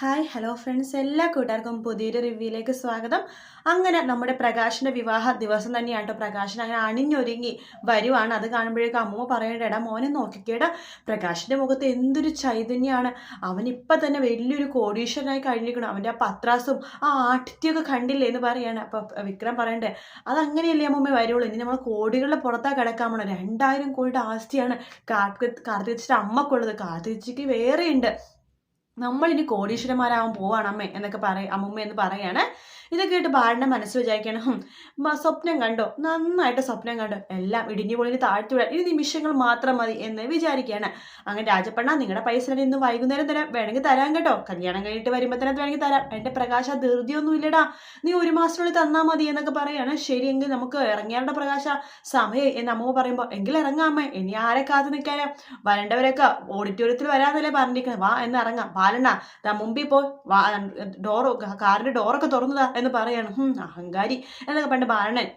Hi hello friends എല്ലാ കൂട്ടുകാർക്കും പുതിയൊരു റിവ്യൂയിലേക്ക് സ്വാഗതം. അങ്ങനെ നമ്മുടെ പ്രകാശിന്റെ വിവാഹ ദിവസം തന്നെയാണ് കേട്ടോ പ്രകാശൻ അങ്ങനെ അണിഞ്ഞൊരുങ്ങി വരുവാണ്. അത് കാണുമ്പോഴേക്കും അമ്മ പറയേണ്ടടാ മോനെ നോക്കിക്കേടാ. പ്രകാശിന്റെ മുഖത്ത് എന്തൊരു ചൈതന്യമാണ് അവൻ ഇപ്പം തന്നെ വലിയൊരു കോടീശ്വരനായി കഴിഞ്ഞിരിക്കണം അവന്റെ ആ പത്രാസും ആ ആട്ടിത്യൊക്കെ കണ്ടില്ലേ എന്ന് പറയാണ്. അപ്പോൾ വിക്രം പറയണ്ടേ അതങ്ങനെയല്ലേ അമ്മമ്മ വരുള്ളൂ ഇനി നമ്മൾ കോടികളുടെ പുറത്താണ് കിടക്കാൻ പോണോ. രണ്ടായിരം കോടിയുടെ ആസ്തിയാണ് കാർത്തി കാർത്തികച്ചിട്ട് അമ്മക്കുള്ളത്. കാർത്തികച്ചിക്ക് വേറെയുണ്ട്. നമ്മളിനി കോടീശ്വരന്മാരാവാൻ പോവാണ് അമ്മേ എന്നൊക്കെ പറയും അമ്മുമ്മ എന്ന് പറയാണ്. ഇതൊക്കെ കേട്ട് ബാലന്റെ മനസ്സ് വിചാരിക്കണം സ്വപ്നം കണ്ടോ? നന്നായിട്ട് സ്വപ്നം കണ്ടോ? എല്ലാം ഇടിഞ്ഞു പൊളിഞ്ഞ് താഴ്ത്തി വിടാൻ ഇനി നിമിഷങ്ങൾ മാത്രം മതി എന്ന് വിചാരിക്കുകയാണ്. അങ്ങനെ രാജപ്പണ്ണ നിങ്ങളുടെ പൈസ ഇന്ന് വൈകുന്നേരം തരാം വേണമെങ്കിൽ തരാം കേട്ടോ. കല്യാണം കഴിഞ്ഞിട്ട് വരുമ്പോൾ തന്നെ വേണമെങ്കിൽ തരാം. എന്റെ പ്രകാശ ധൃതിയൊന്നും ഇല്ലടാ നീ ഒരു മാസത്തിനുള്ളിൽ തന്നാൽ മതി എന്നൊക്കെ പറയാണ്. ശരിയെങ്കിൽ നമുക്ക് ഇറങ്ങിയാളുടെ പ്രകാശ? സമയം എന്ന് അമ്മ പറയുമ്പോൾ എങ്കിൽ ഇറങ്ങാമേ ഇനി ആരെ കാത്തു നിൽക്കാനാ വരേണ്ടവരൊക്കെ ഓഡിറ്റോറിയത്തിൽ വരാന്നല്ലേ പറഞ്ഞിരിക്കുന്നത് വാ എന്ന് ഇറങ്ങാം. ബാലണ്ണ ദാ മുമ്പിൽ പോയി ഡോറ് കാറിന്റെ ഡോറൊക്കെ തുറന്നതാ എന്ന് പറയാണ്. അഹങ്കാരി എന്നൊക്കെ പണ്ട് ബാലണ്ണൻ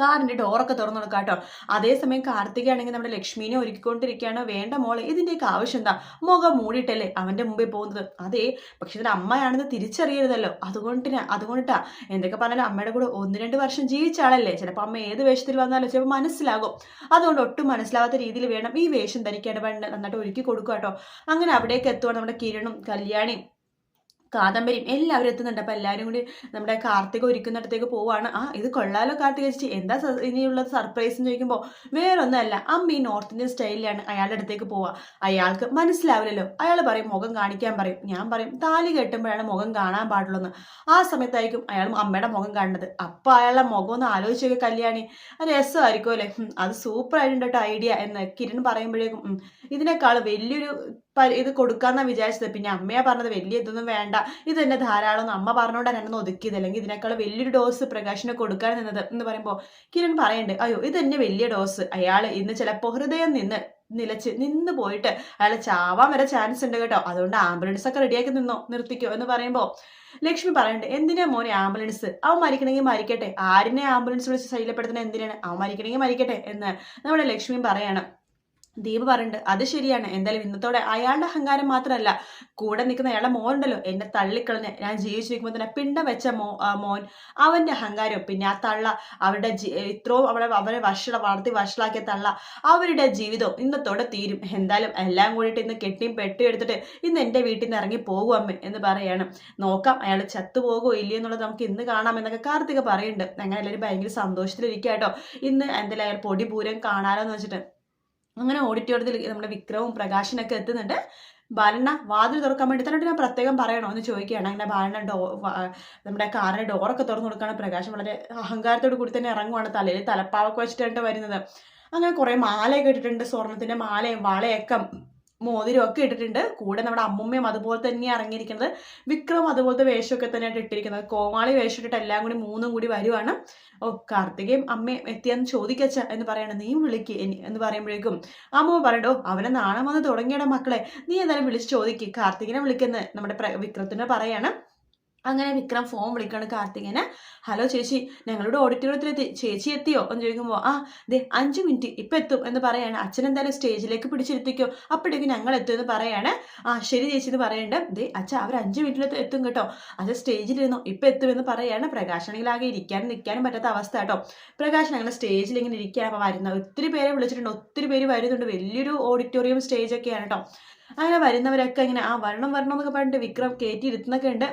കാറിന്റെ ഡോറൊക്കെ തുറന്നു കൊടുക്കാം കേട്ടോ. അതേസമയം കാർത്തികയാണെങ്കിൽ നമ്മുടെ ലക്ഷ്മീനെ ഒരുക്കിക്കൊണ്ടിരിക്കുകയാണ്. വേണ്ട മോളെ ഇതിന്റെയൊക്കെ ആവശ്യം എന്താ? മുഖം മൂടിയിട്ടല്ലേ അവന്റെ മുമ്പിൽ പോകുന്നത്? അതെ പക്ഷെ ഇതിന്റെ അമ്മയാണെന്ന് തിരിച്ചറിയരുതല്ലോ. അതുകൊണ്ടിന് അതുകൊണ്ടിട്ടാ. എന്തൊക്കെ പറഞ്ഞാലും അമ്മയുടെ കൂടെ ഒന്ന് രണ്ട് വർഷം ജീവിച്ച ആളല്ലേ? ചിലപ്പോൾ അമ്മ ഏത് വേഷത്തിൽ വന്നാലോ ചിലപ്പോൾ മനസ്സിലാകും. അതുകൊണ്ട് ഒട്ടും മനസ്സിലാവാത്ത രീതിയിൽ വേണം ഈ വേഷം ധരിക്കേണ്ട നന്നായിട്ട് ഒരുക്കി കൊടുക്കുക കേട്ടോ. അങ്ങനെ അവിടേക്ക് എത്തുവാണ് നമ്മുടെ കിരണും കല്യാണിയും. കാദംബരിയും എല്ലാവരും എത്തുന്നുണ്ട്. അപ്പം എല്ലാവരും കൂടി നമ്മുടെ കാർത്തിക ഒരുക്കുന്നിടത്തേക്ക് പോവാണ്. ആ ഇത് കൊള്ളാലോ കാർത്തിക ചേച്ചി. എന്താ ഇനിയുള്ള സർപ്രൈസ് എന്ന് ചോദിക്കുമ്പോൾ വേറൊന്നല്ല അമ്മ ഈ നോർത്ത് ഇന്ത്യൻ സ്റ്റൈലിലാണ് അയാളുടെ അടുത്തേക്ക് പോവുക അയാൾക്ക് മനസ്സിലാവില്ലല്ലോ. അയാൾ പറയും മുഖം കാണിക്കാൻ പറയും. ഞാൻ പറയും താലി കെട്ടുമ്പോഴാണ് മുഖം കാണാൻ പാടുള്ളൂ ആ സമയത്തായിരിക്കും അയാൾ അമ്മയുടെ മുഖം കാണുന്നത്. അപ്പോൾ അയാളുടെ മുഖം ഒന്ന് ആലോചിച്ചൊക്കെ കല്യാണി. രസമായിരിക്കും അല്ലേ? അത് സൂപ്പർ ആയിട്ടുണ്ട് കേട്ടോ ഐഡിയ എന്ന് കിരൺ പറയുമ്പോഴേക്കും. ഇതിനേക്കാൾ വലിയൊരു ഇത് കൊടുക്കാന്നാ വിചാരിച്ചത്. പിന്നെ അമ്മയാ പറഞ്ഞത് വലിയ ഇതൊന്നും വേണ്ട. ഇത് തന്നെ ധാരാളം അമ്മ പറഞ്ഞുകൊണ്ട് തന്നെ ഒതുക്കിയത്. അല്ലെങ്കിൽ ഇതിനേക്കാൾ വലിയൊരു ഡോസ് പ്രകാശിനെ കൊടുക്കാൻ നിന്നത് എന്ന് പറയുമ്പോൾ കിരൺ പറയണ്ട് അയ്യോ ഇത് തന്നെ വലിയ ഡോസ് അയാൾ ഇന്ന് ചിലപ്പോൾ ഹൃദയം നിന്ന് നിലച്ച് നിന്ന് പോയിട്ട് അയാൾ ചാവാൻ വരെ ചാൻസ് ഉണ്ട് കേട്ടോ. അതുകൊണ്ട് ആംബുലൻസ് ഒക്കെ റെഡിയാക്കി നിന്നോ നിർത്തിക്കോ എന്ന് പറയുമ്പോൾ ലക്ഷ്മി പറയണ്ട് എന്തിനാ മോനെ ആംബുലൻസ് അവൻ മരിക്കണമെങ്കിൽ മരിക്കട്ടെ. ആരിനെ ആംബുലൻസ് വിളിച്ച് ശൈലപ്പെടുത്തണ എന്തിനാണ്? അവൻ മരിക്കണമെങ്കിൽ മരിക്കട്ടെ എന്ന് നമ്മുടെ ലക്ഷ്മി പറയാണ്. ദീപ് പറയുന്നുണ്ട് അത് ശരിയാണ്. എന്തായാലും ഇന്നത്തോടെ അയാളുടെ അഹങ്കാരം മാത്രമല്ല കൂടെ നിൽക്കുന്ന അയാളുടെ മോനുണ്ടല്ലോ എന്നെ തള്ളിക്കളഞ്ഞ് ഞാൻ ജീവിച്ചിരിക്കുമ്പോൾ തന്നെ പിണ്ടം വെച്ച മോ മോൻ അവന്റെ അഹങ്കാരം പിന്നെ ആ തള്ള അവരുടെ ഇത്രയും അവളെ അവരെ വഷള വളർത്തി വഷളാക്കിയ തള്ള അവരുടെ ജീവിതവും ഇന്നത്തോടെ തീരും. എന്തായാലും എല്ലാം കൂടിയിട്ട് ഇന്ന് കെട്ടിയും പെട്ടി എടുത്തിട്ട് ഇന്ന് എന്റെ വീട്ടിൽ നിന്ന് ഇറങ്ങി പോകും അമ്മ എന്ന് പറയാണ്. നോക്കാം അയാൾ ചത്തുപോകുമോ ഇല്ലയോ എന്നുള്ളത് നമുക്ക് ഇന്ന് കാണാം എന്നൊക്കെ കാർത്തിക പറയുന്നുണ്ട്. അങ്ങനെ എല്ലാവരും ഭയങ്കര സന്തോഷത്തിലിരിക്കുക കേട്ടോ ഇന്ന് എന്തായാലും അയാൾ പൊടി പൂരം കാണാലോ എന്ന് വെച്ചിട്ട്. അങ്ങനെ ഓഡിറ്റോറിയത്തിൽ നമ്മുടെ വിക്രവും പ്രകാശനൊക്കെ എത്തുന്നുണ്ട്. ബാലണ്ണ വാതിൽ തുറക്കാൻ വേണ്ടി തന്നെ ഞാൻ പ്രത്യേകം പറയണോ? എന്ന് ചോദിക്കുകയാണ്. അങ്ങനെ ബാലണ്ണ ഡോ നമ്മുടെ കാറിന്റെ ഡോറൊക്കെ തുറന്നു കൊടുക്കുകയാണ്. പ്രകാശം വളരെ അഹങ്കാരത്തോട് കൂടി തന്നെ ഇറങ്ങുവാണ്. തലയിൽ തലപ്പാവൊക്കെ വെച്ചിട്ടാണ് വരുന്നത്. അങ്ങനെ കുറേ മാലയൊക്കെ ഇട്ടിട്ടുണ്ട്. സ്വർണത്തിന്റെ മാലയും വളയൊക്കെ. മോതിരം ഒക്കെ ഇട്ടിട്ടുണ്ട്. കൂടെ നമ്മുടെ അമ്മുമ്മയും അതുപോലെ തന്നെയാണ് ഇറങ്ങിയിരിക്കുന്നത്. വിക്രം അതുപോലത്തെ വേഷമൊക്കെ തന്നെയാണ് ഇട്ടിരിക്കുന്നത്. കോമാളി വേഷം ഇട്ടിട്ട് എല്ലാം കൂടി മൂന്നും കൂടി വരുവാണ്. ഓ കാർത്തികയും അമ്മയും എത്തിയെന്ന് ചോദിക്കച്ച എന്ന് പറയണം. നീ വിളിക്ക് എന്ന് പറയുമ്പോഴേക്കും അമ്മ പറയണ്ടോ അവനെ നാണം വന്ന് തുടങ്ങിയട മക്കളെ. നീ എന്തായാലും വിളിച്ച് ചോദിക്ക്. കാർത്തികനെ വിളിക്കുന്ന നമ്മുടെ വിക്രത്തിനെ പറയാണ്. അങ്ങനെ വിക്രം ഫോൺ വിളിക്കാണ് കാർത്തികന് ഹലോ ചേച്ചി ഞങ്ങളുടെ ഓഡിറ്റോറിയത്തിലെത്തി ചേച്ചി എത്തിയോ? എന്ന് ചോദിക്കുമ്പോൾ ആ ദേ അഞ്ച് മിനിറ്റ് ഇപ്പം എത്തും എന്ന് പറയാണ്. അച്ഛൻ എന്തായാലും സ്റ്റേജിലേക്ക് പിടിച്ചിരുത്തിക്കോ. അപ്പോഴേക്കും ഞങ്ങൾ എത്തും എന്ന് പറയാണ്. ആ ശരി ചേച്ചി എന്ന് പറയേണ്ട. ദേ അച്ഛ അവർ അഞ്ച് മിനിറ്റിൽ എത്തും കേട്ടോ. അത് സ്റ്റേജിലിരുന്നു ഇപ്പം എത്തുമെന്ന് പറയാണ്. പ്രകാശാണെങ്കിൽ ആകെ ഇരിക്കാനും നിൽക്കാനും പറ്റാത്ത അവസ്ഥ കേട്ടോ. പ്രകാശൻ അങ്ങനെ സ്റ്റേജിൽ ഇങ്ങനെ ഇരിക്കുകയാണ് അപ്പോൾ വരുന്ന ഒത്തിരി പേരെ വിളിച്ചിട്ടുണ്ട്. ഒത്തിരി പേര് വരുന്നുണ്ട്. വലിയൊരു ഓഡിറ്റോറിയം സ്റ്റേജൊക്കെയാണ് കേട്ടോ. അങ്ങനെ വരുന്നവരൊക്കെ ഇങ്ങനെ ആ വരണം വരണം എന്നൊക്കെ പറഞ്ഞിട്ട് വിക്രം കയറ്റി ഇരുത്തുന്നൊക്കെ ഉണ്ട്.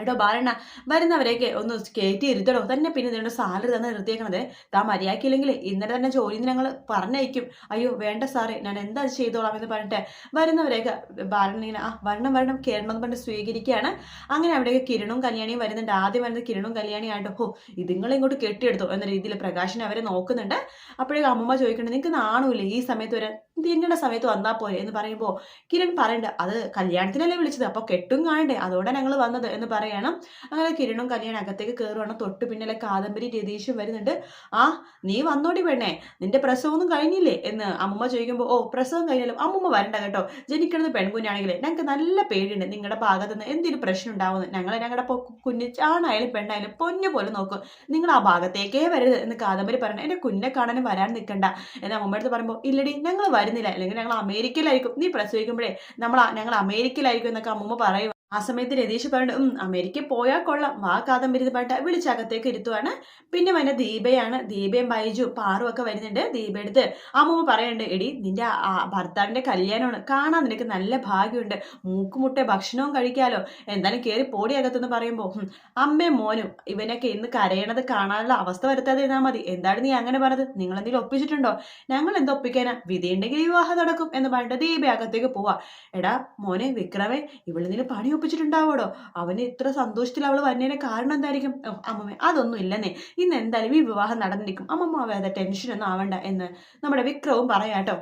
എടോ ബാലണ്ണ വരുന്നവരെയൊക്കെ ഒന്ന് കയറ്റി ഇരുത്തടോ. തന്നെ പിന്നെ നിങ്ങളുടെ സാലറി തന്നെ നിർത്തിയേക്കണത്. താ മര്യാദക്കില്ലെങ്കിൽ ഇന്നലെ തന്നെ ജോലി ഞങ്ങൾ പറഞ്ഞയക്കും. അയ്യോ വേണ്ട സാറേ ഞാൻ എന്താ ചെയ്തോളാം എന്ന് പറഞ്ഞിട്ട് വരുന്നവരെയൊക്കെ ബാലണ്ണ ഇങ്ങനെ ആ വരണം വരണം കയറണം എന്ന് പറഞ്ഞിട്ട് സ്വീകരിക്കുകയാണ്. അങ്ങനെ അവിടെയൊക്കെ കിരണും കല്യാണിയും വരുന്നുണ്ട്. ആദ്യം വരുന്നത് കിരണും കല്യാണിയായിട്ട് ഹോ ഇതുങ്ങളെ ഇങ്ങോട്ട് കെട്ടിയെടുത്തു എന്ന രീതിയിൽ പ്രകാശിനെ അവരെ നോക്കുന്നുണ്ട്. അപ്പോഴേക്കും അമ്മമ്മ ചോദിക്കുന്നുണ്ട് നിങ്ങൾക്ക് നാണുമില്ലേ? ഈ സമയത്ത് വരെ തിന്നേണ്ട സമയത്ത് വന്നാൽ പോരെ എന്ന് പറയുമ്പോൾ കിരൺ പറയണ്ട അത് കല്യാണത്തിനല്ലേ വിളിച്ചത്? അപ്പോൾ കെട്ടും കാണണ്ടേ അതോടെ ഞങ്ങൾ വന്നത് എന്ന് പറയണം. അങ്ങനെ കിരണും കല്യാണം അകത്തേക്ക് കയറുവാണ് തൊട്ട് പിന്നിലെ കാദംബരി രതീഷും വരുന്നുണ്ട്. ആ നീ വന്നോടി പെണ്ണേ നിന്റെ പ്രസവമൊന്നും കഴിഞ്ഞില്ലേ? എന്ന് അമ്മമ്മ ചോദിക്കുമ്പോൾ ഓ പ്രസവം കഴിഞ്ഞാലും അമ്മമ്മ വരണ്ട കേട്ടോ. ജനിക്കുന്നത് പെൺകുഞ്ഞാണെങ്കിൽ ഞങ്ങൾക്ക് നല്ല പേടിയുണ്ട്. നിങ്ങളുടെ ഭാഗത്ത് നിന്ന് എന്തെങ്കിലും പ്രശ്നം ഉണ്ടാവുന്നു ഞങ്ങൾ ഞങ്ങളുടെ കുഞ്ഞ് ആണായാലും പെണ്ണായാലും പൊന്നു പോലെ നോക്കും. നിങ്ങൾ ആ ഭാഗത്തേക്കേ വരരുത് എന്ന് കാദംബരി പറയണം. എന്റെ കുഞ്ഞിനെ കാണാനും വരാൻ നിൽക്കണ്ട എന്ന് അടുത്ത് പറയുമ്പോൾ ഇല്ലടി ഞങ്ങൾ വരുന്നില്ല. അല്ലെങ്കിൽ ഞങ്ങൾ അമേരിക്കയിലായിരിക്കും. നീ പ്രസവിക്കുമ്പോഴേ നമ്മൾ ഞങ്ങൾ അമേരിക്കയിലായിരിക്കും എന്നൊക്കെ അമ്മൂമ്മ പറയും ആ സമയത്ത് രതീഷ് പറഞ്ഞു അമേരിക്ക പോയാൽ കൊള്ളാം. വാ കാദംബരി പാട്ട് വിളിച്ചകത്തേക്ക് ഇരുത്തുവാണ്. പിന്നെ വന്ന ദീപയാണ്. ദീപയും ബൈജു പാറും ഒക്കെ വരുന്നുണ്ട്. ദീപ എടുത്ത് അമ്മൂമ്മ പറയുന്നുണ്ട് എടി നിന്റെ ഭർത്താവിന്റെ കല്യാണമാണ്. കാണാൻ നിനക്ക് നല്ല ഭാഗ്യമുണ്ട്. മൂക്കുമുട്ട ഭക്ഷണവും കഴിക്കാലോ. എന്തായാലും കയറി പോടിയകത്തെന്ന് പറയുമ്പോൾ അമ്മയും മോനും ഇവനൊക്കെ ഇന്ന് കരയണത് കാണാനുള്ള അവസ്ഥ വരുത്താതെ ഇരുന്നാൽ മതി. എന്താണ് നീ അങ്ങനെ പറഞ്ഞത്? നിങ്ങൾ എന്തെങ്കിലും ഒപ്പിച്ചിട്ടുണ്ടോ? ഞങ്ങൾ എന്തോ ഒപ്പിക്കാനാ? വിധിയുണ്ടെങ്കിൽ വിവാഹം നടക്കും എന്ന് പറഞ്ഞിട്ട് ദീപ അകത്തേക്ക് പോവാ. എടാ മോനെ വിക്രമേ ഇവളെന്തെങ്കിലും പണി ഒപ്പിച്ചിട്ടുണ്ടാവോടോ അവന് ഇത്ര സന്തോഷത്തിൽ അവൾ വന്നതിന് കാരണം എന്തായിരിക്കും? അമ്മമ്മ അതൊന്നും ഇല്ലെന്നേ. ഇന്ന് എന്തായാലും ഈ വിവാഹം നടന്നിരിക്കും. അമ്മമ്മ ടെൻഷൻ ഒന്നും ആവണ്ട എന്ന് നമ്മുടെ വിക്രവും പറയാട്ടോ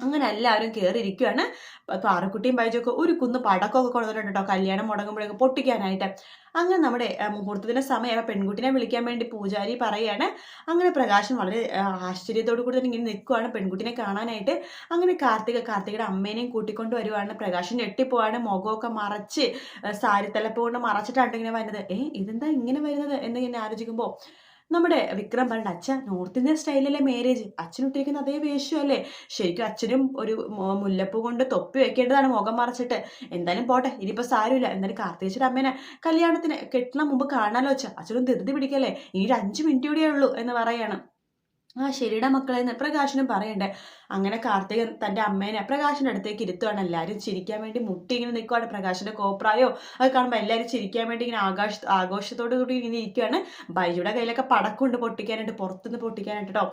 അങ്ങനെ എല്ലാവരും കയറിയിരിക്കുകയാണ് ആറുകുട്ടിയും ബൈജൊക്കെ ഒരു കുന്ന് പടക്കമൊക്കെ കൊണ്ടുവന്നിട്ടുണ്ട്? കേട്ടോ കല്യാണം മുടങ്ങുമ്പോഴൊക്കെ പൊട്ടിക്കാനായിട്ട്. അങ്ങനെ നമ്മുടെ മുഹൂർത്തത്തിന്റെ സമയം പെൺകുട്ടിനെ വിളിക്കാൻ വേണ്ടി പൂജാരി പറയാണ് അങ്ങനെ പ്രകാശൻ വളരെ ആശ്ചര്യത്തോടു കൂടി തന്നെ ഇങ്ങനെ നിൽക്കുവാണ് പെൺകുട്ടിനെ കാണാനായിട്ട്. അങ്ങനെ കാർത്തിക കാർത്തികയുടെ അമ്മേനെയും കൂട്ടിക്കൊണ്ട് വരുവാണ്. പ്രകാശൻ ഞെട്ടിപ്പോവാണ്. മുഖമൊക്കെ മറച്ച് സാരി തലപ്പ് കൊണ്ട് മറച്ചിട്ടാണ് ഇങ്ങനെ വരുന്നത്. ഏ ഇതെന്താ ഇങ്ങനെ വരുന്നത്? എന്ന് ഇങ്ങനെ ആലോചിക്കുമ്പോൾ നമ്മുടെ വിക്രം പറഞ്ഞ അച്ഛൻ നോർത്ത് ഇന്ത്യൻ സ്റ്റൈലിലെ മാരേജ് അച്ഛനിട്ടിരിക്കുന്ന അതേ അല്ലേ? ശരിക്കും അച്ഛനും ഒരു മുല്ലപ്പൂ കൊണ്ട് തൊപ്പി വെക്കേണ്ടതാണ് മുഖം മറച്ചിട്ട്. എന്തായാലും പോട്ടെ ഇനിയിപ്പോൾ സാരമില്ല. എന്തായാലും കാർത്തികച്ചിയുടെ അമ്മേനെ കല്യാണത്തിന് കെട്ടണം മുമ്പ് കാണാലോ അച്ഛൻ അച്ഛനും ധൃതി പിടിക്കല്ലേ? ഇനി ഒരു അഞ്ച് മിനിറ്റ് കൂടിയേ ഉള്ളൂ എന്ന് പറയാണ്. ആ ശരിയുടെ മക്കളെ എന്ന് പ്രകാശനും പറയണ്ടേ. അങ്ങനെ കാർത്തികൻ തന്റെ അമ്മേനെ പ്രകാശിന്റെ അടുത്തേക്ക് ഇരുത്തുവാണ് എല്ലാവരും ചിരിക്കാൻ വേണ്ടി മുട്ടി ഇങ്ങനെ നിൽക്കുവാണ്. പ്രകാശിന്റെ കോപ്രായോ അത് കാണുമ്പോൾ എല്ലാവരും ചിരിക്കാൻ വേണ്ടി ഇങ്ങനെ ആകാശ ആഘോഷത്തോടു കൂടി ഇങ്ങനെ ഇരിക്കുകയാണ് ബൈജിയുടെ കയ്യിലൊക്കെ പടക്കുണ്ട് പൊട്ടിക്കാനായിട്ട് പുറത്തുനിന്ന് പൊട്ടിക്കാനായിട്ട് കേട്ടോ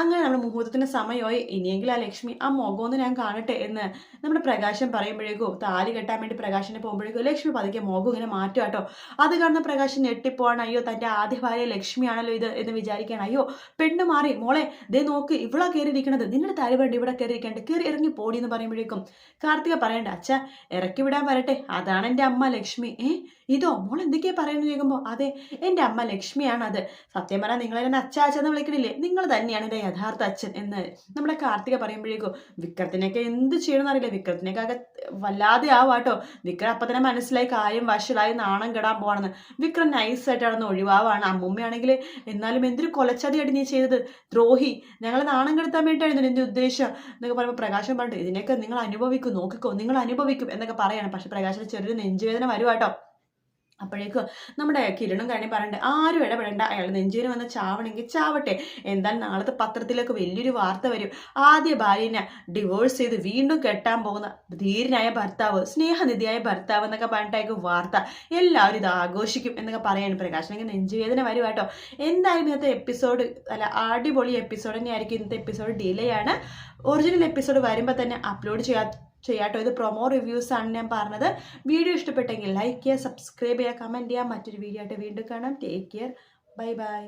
അങ്ങനെ നമ്മൾ മുഹൂർത്തത്തിന്റെ സമയമായി. ഇനിയെങ്കിലും ആ ലക്ഷ്മി ആ മുഖമൊന്ന് ഞാൻ കാണട്ടെ എന്ന് നമ്മുടെ പ്രകാശം പറയുമ്പോഴേക്കും താലി കെട്ടാൻ വേണ്ടി പ്രകാശിനെ പോകുമ്പോഴേക്കും ലക്ഷ്മി പതുക്കെ മുഖം ഇങ്ങനെ മാറ്റുക കേട്ടോ അത് കാണുന്ന പ്രകാശം ഞെട്ടിപ്പോവാണ്. അയ്യോ തന്റെ ആദ്യ ഭാര്യ ലക്ഷ്മിയാണല്ലോ ഇത് എന്ന് വിചാരിക്കുകയാണ്. അയ്യോ പെണ്ണ് മാറി. മോളെ ദേ നോക്ക് ഇവളാ കയറിയിരിക്കണത് നിങ്ങളുടെ താലിബണ്ട് ഇവിടെ കയറിയിരിക്കണ്ട് കയറി ഇറങ്ങി പോടി എന്ന് പറയുമ്പോഴേക്കും കാർത്തിക പറയണ്ട അച്ഛ ഇറക്കി വിടാൻ വരട്ടെ. അതാണ് എന്റെ അമ്മ ലക്ഷ്മി. ഏ ഇതോ? മോൾ എന്തൊക്കെയാ പറയുന്നത് ചോദിക്കുമ്പോൾ അതെ എന്റെ അമ്മ ലക്ഷ്മിയാണ് അത് സത്യം പറഞ്ഞാൽ നിങ്ങൾ എന്നെ അച്ഛ എന്ന് വിളിക്കണില്ലേ? നിങ്ങൾ തന്നെയാണ് എന്റെ യഥാർത്ഥ അച്ഛൻ. എന്ന് നമ്മുടെ കാർത്തിക പറയുമ്പോഴേക്കും വിക്രത്തിനെയൊക്കെ എന്ത് ചെയ്യണമെന്ന് അറിയില്ല. വിക്രത്തിനെയൊക്കെ വല്ലാതെ ആവാട്ടോ വിക്രം അപ്പം തന്നെ മനസ്സിലായി കാര്യം വഷളായി നാണം കെടാൻ പോവാണെന്ന്. വിക്രം നൈസായിട്ട് നടന്ന് ഒഴിവാവാണ്. അമ്മൂമ്മയാണെങ്കിൽ എന്നാലും എന്തൊരു കൊലച്ചതിയായിട്ട് നീ ചെയ്തത്? ദ്രോഹി ഞങ്ങൾ നാണം കെടുത്താൻ വേണ്ടിയിട്ടായിരുന്നു ഉദ്ദേശം. എന്നൊക്കെ പറയുമ്പോൾ പ്രകാശം പറഞ്ഞു ഇതിനൊക്കെ നിങ്ങൾ അനുഭവിക്കും നോക്കിക്കോ നിങ്ങൾ അനുഭവിക്കും എന്നൊക്കെ പറയാണ്. പക്ഷെ പ്രകാശം ചെറിയൊരു നെഞ്ചുവേദന വരുവാട്ടോ അപ്പോഴേക്ക് നമ്മുടെ കിരണും കഴിഞ്ഞ് പറയണ്ടേ ആരും ഇടപെടേണ്ട. അയാൾ നെഞ്ചിന് വന്ന് ചാവണമെങ്കിൽ ചാവട്ടെ. എന്തായാലും നാളത്തെ പത്രത്തിലേക്ക് വലിയൊരു വാർത്ത വരും. ആദ്യ ഭാര്യനെ ഡിവോഴ്സ് ചെയ്ത് വീണ്ടും കെട്ടാൻ പോകുന്ന ധീരനായ ഭർത്താവ് സ്നേഹനിധിയായ ഭർത്താവ് എന്നൊക്കെ പറഞ്ഞിട്ടായിരിക്കും വാർത്ത. എല്ലാവരും ഇത് ആഘോഷിക്കും എന്നൊക്കെ പറയാണ് പ്രകാശനെങ്കിൽ നെഞ്ചുവേദന വരും കേട്ടോ. എന്തായാലും ഇന്നത്തെ എപ്പിസോഡ് അല്ല അടിപൊളി എപ്പിസോഡ് തന്നെയായിരിക്കും. ഇന്നത്തെ എപ്പിസോഡ് ഡിലേ ആണ്. ഒറിജിനൽ എപ്പിസോഡ് വരുമ്പോൾ തന്നെ അപ്ലോഡ് ചെയ്യാ ചെയ്യാട്ടോ. ഇത് പ്രൊമോ റിവ്യൂസ് ആണ് ഞാൻ പറഞ്ഞത്. വീഡിയോ ഇഷ്ടപ്പെട്ടെങ്കിൽ ലൈക്ക് ചെയ്യുക സബ്സ്ക്രൈബ് ചെയ്യുക കമന്റ് ചെയ്യുക. മറ്റൊരു വീഡിയോ ആയിട്ട് വീണ്ടും കാണാം. Take care bye bye